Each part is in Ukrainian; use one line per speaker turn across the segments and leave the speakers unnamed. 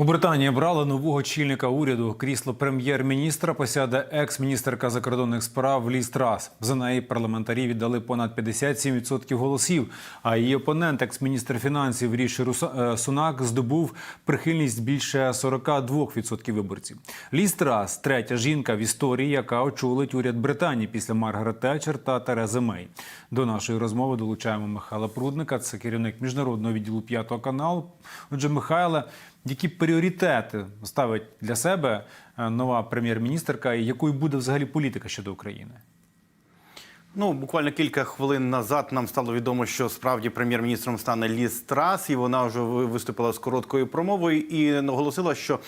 У Британії обрали нового очільника уряду. Крісло прем'єр-міністра посяде екс-міністерка закордонних справ Ліз Трас. За неї парламентарі віддали понад 57% голосів. А її опонент, екс-міністр фінансів Ріші е, Сунак, здобув прихильність більше 42% виборців. Ліз Трас – третя жінка в історії, яка очолить уряд Британії після Маргарет Тетчер та Терези Мей. До нашої розмови долучаємо Михайла Прудника. Це керівник міжнародного відділу п'ятого каналу. Отже, Михайле, які пріоритети ставить для себе е, нова прем'єр-міністерка, і якою буде взагалі політика щодо України?
Ну, буквально кілька хвилин назад нам стало відомо, що справді прем'єр-міністром стане Ліз Трас, і вона вже ви- виступила з короткою промовою і наголосила, що е,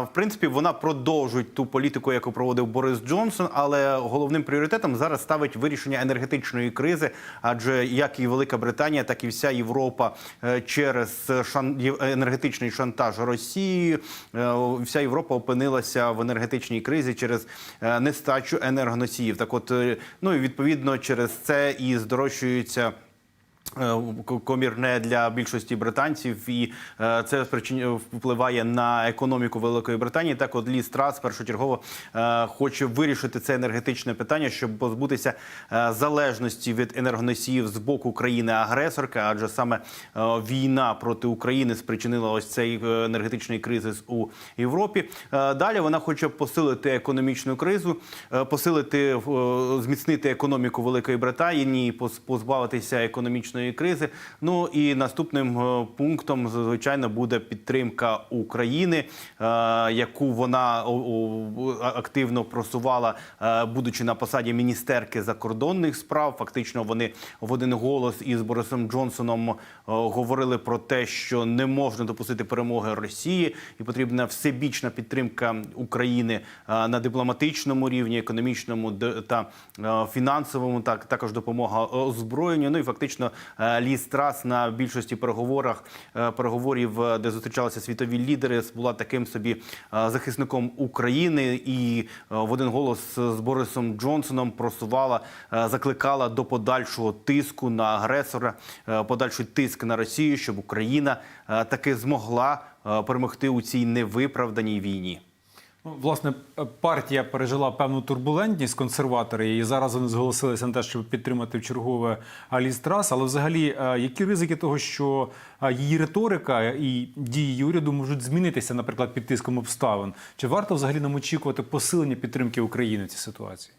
в принципі вона продовжує ту політику, яку проводив Борис Джонсон. Але головним пріоритетом зараз ставить вирішення енергетичної кризи, адже як і Велика Британія, так і вся Європа е, через енергетичний шантаж Росії, е, вся Європа опинилася в енергетичній кризі через нестачу енергоносіїв. Так, от ну і відповідно через це і здорожчуються. Е, Комірне для більшості британців, і е, це впливає на економіку Великої Британії. Так, от Ліз Трас першочергово е, хоче вирішити це енергетичне питання, щоб позбутися залежності від енергоносіїв з боку країни-агресорки, адже саме війна проти України спричинила ось цей енергетичний кризис у Європі. Далі вона хоче посилити економічну кризу, посилити зміцнити економіку Великої Британії, позбавитися економічної кризи. Ну і наступним е, пунктом звичайно буде підтримка України, е, яку вона активно просувала, е, будучи на посаді міністерки закордонних справ. Фактично, вони в один голос із Борисом Джонсоном говорили про те, що не можна допустити перемоги Росії, і потрібна всебічна підтримка України на дипломатичному рівні, економічному та фінансовому, так також допомога озброєнню. Ну і фактично е, Ліз Трас на більшості переговорах е, переговорів, е, де зустрічалися світові лідери, була таким собі захисником України і в один голос з Борисом Джонсоном просувала, закликала до подальшого тиску на агресора, подальший тиск на Росію, щоб Україна таки змогла перемогти у цій невиправданій війні.
Ну, власне, партія пережила певну турбулентність консерватори, і зараз вони зголосилися на те, щоб підтримати в чергове Аліс Трас. Але взагалі, е, які ризики того, що е, її риторика і дії уряду можуть змінитися, наприклад, під тиском обставин? Чи варто взагалі нам очікувати посилення підтримки України в цій ситуації?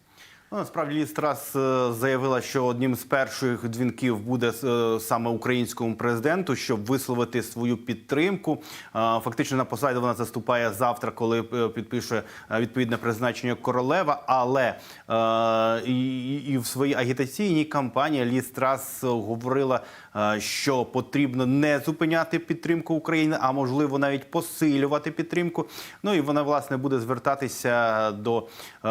Ну, насправді Ліз Трас е, заявила, що одним з перших дзвінків буде е, саме українському президенту, щоб висловити свою підтримку. Е, Фактично на посаді вона заступає завтра, коли підпише відповідне призначення королева. Але і, в своїй агітаційній кампанії Ліз Трас говорила, що потрібно не зупиняти підтримку України, а можливо навіть посилювати підтримку. Ну і вона власне буде звертатися до е,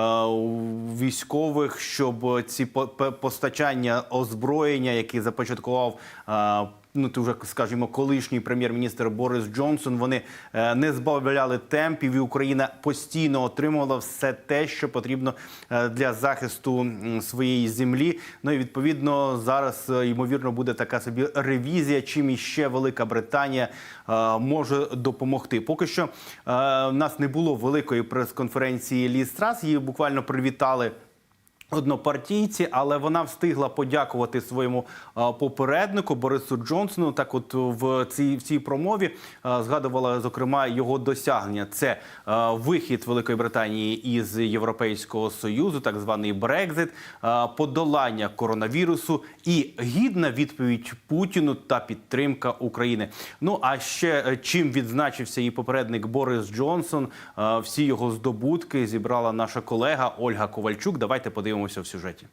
військових, щоб ці по- постачання озброєння, які започаткував. е, Ну, ти вже скажімо, колишній прем'єр-міністр Борис Джонсон. Вони е, не збавляли темпів, і Україна постійно отримувала все те, що потрібно е, для захисту своєї землі. Ну і відповідно зараз е, ймовірно буде така собі ревізія, чим іще Велика Британія е, може допомогти. Поки що е, в нас не було великої прес-конференції Ліз Трас. Її буквально привітали. Однопартійці, але вона встигла подякувати своєму попереднику Борису Джонсону. Так, от в цій в цій промові згадувала зокрема його досягнення. Це вихід Великої Британії із Європейського союзу, так званий Брекзит, подолання коронавірусу і гідна відповідь Путіну та підтримка України. Ну а ще е, чим відзначився її попередник Борис Джонсон, всі його здобутки зібрала наша колега Ольга Ковальчук. Давайте подивимося в сюжеті.